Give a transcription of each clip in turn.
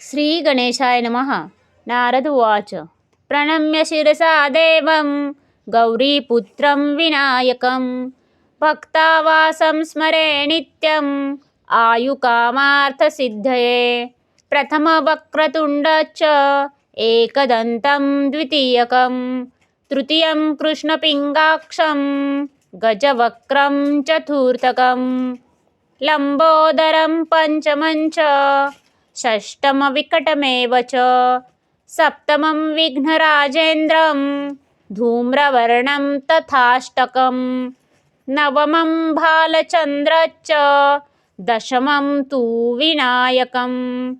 श्रीगणेशाय नमः। नारद उवाच। प्रणम्य शिरसा देवं, गौरीपुत्रं विनायकं। भक्तावासं स्मरे नित्यम् आयुकामार्थसिद्धये। प्रथमवक्रतुण्डश्च एकदन्तं द्वितीयकं। तृतीयं कृष्णपिङ्गाक्षं गजवक्त्रं चतुर्थकं। लम्बोदरं पञ्चमं च षष्टमविकटमेव च। सप्तमं विघ्नराजेन्द्रं धूम्रवर्णं तथाष्टकं नवमं भालचन्द्रश्च दशमं तु विनायकम्।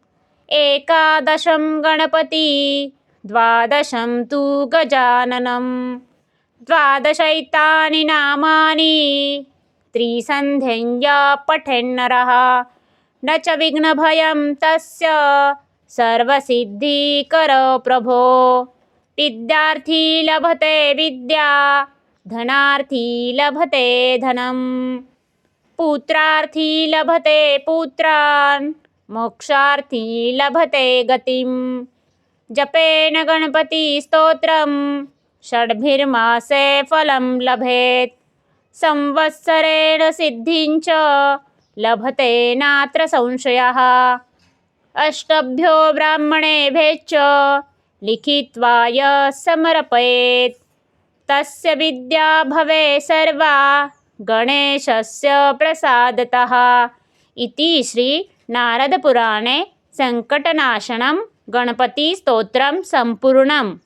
एकादशं गणपती। द्वादशं तु गजाननं द्वादशैतानि नामानि। त्रिसन्ध्यञ्या पठेन्नरः न च विघ्नभयं तस्य सर्वसिद्धिकर प्रभो। विद्यार्थी लभते विद्या, धनार्थी लभते धनं पुत्रार्थी लभते पुत्रान्, मोक्षार्थी लभते गतिं जपेन गणपतिस्तोत्रं षड्भिर्मासे फलं लभेत्। संवत्सरेण सिद्धिं च लभते नात्र संशयः। अष्टभ्यो ब्राह्मणेभ्यश्च लिखित्वा यः समर्पयेत्। तस्य विद्या भवे सर्वा गणेशस्य प्रसादतः। इति श्रीनारदपुराणे सङ्कटनाशनं गणपतिस्तोत्रं सम्पूर्णम्।